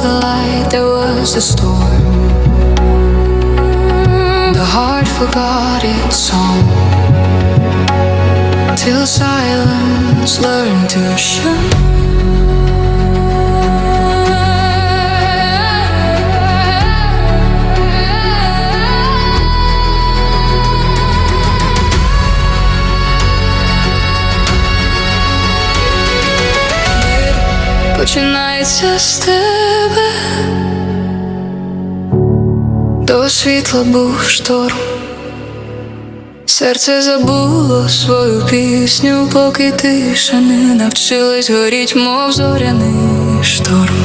the light, there was a storm. The heart forgot its song. Till silence learned to shine. Починається з тебе, до світла був шторм. Серце забуло свою пісню, поки тиша не навчилась горіть, мов зоряний шторм.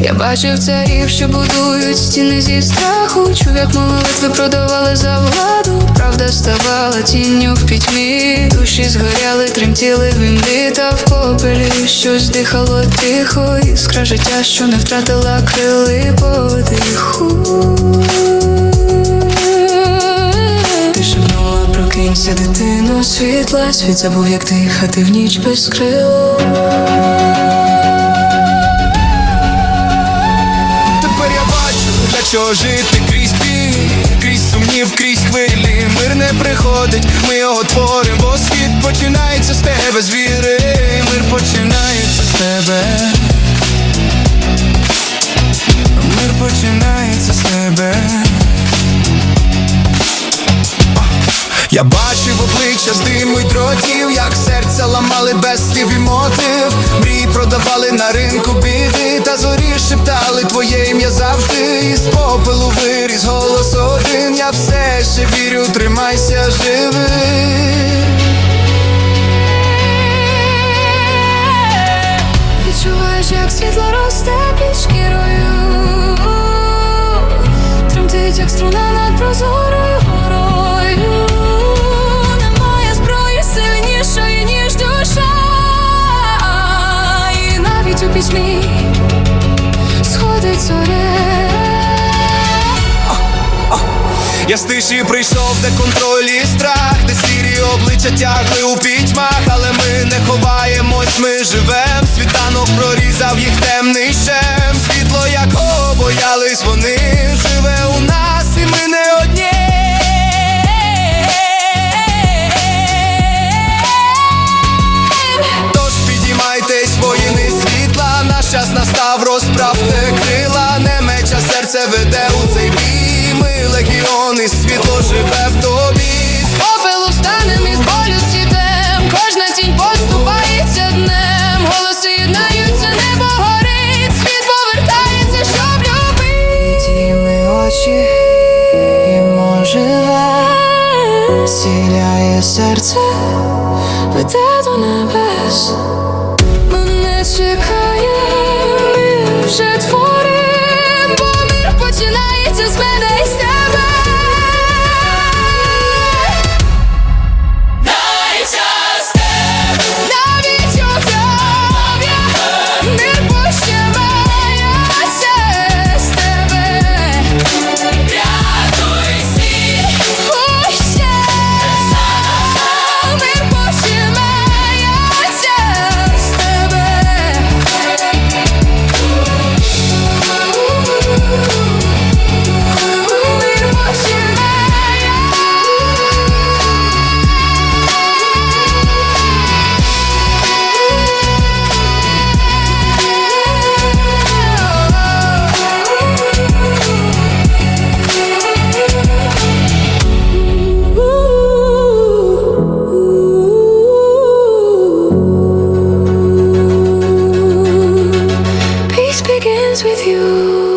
Я бачив царів, що будують стіни зі страху, чув, як молитви продавали за владу. Правда ставала тінню в пітьмі, душі згоряли, тремтіли в імлі та в попелі щось дихало тихо, іскра життя, що не втратила крили подиху. Прокинься, дитино, світла, світ забув, як дихати в ніч без крил. Тепер я бачу, для чого жити крізь біль, крізь сумнів, крізь хвилі. Мир не приходить, ми його творимо, бо світ починається з тебе, з віри. Мир починається з тебе. Мир починається Я бачив обличчя з диму й дротів, як серця ламали без слів і мотив. Мрії продавали на ринку пітьмі сходить зоря Я з тиші прийшов, де контроль і страх, де сірі обличчя тягли у пітьмах, але ми не ховаємось, ми живем. Світанок прорізав їх темний щем. Веде у цей бій. Ми легіон, і світло живе в тобі. З попелу встанем із болю цвітем Кожна тінь поступається днем. Голоси єднаються, небо горить. Світ повертається, щоб любити Тіли очі і може сіляє серце Веде до небес with you.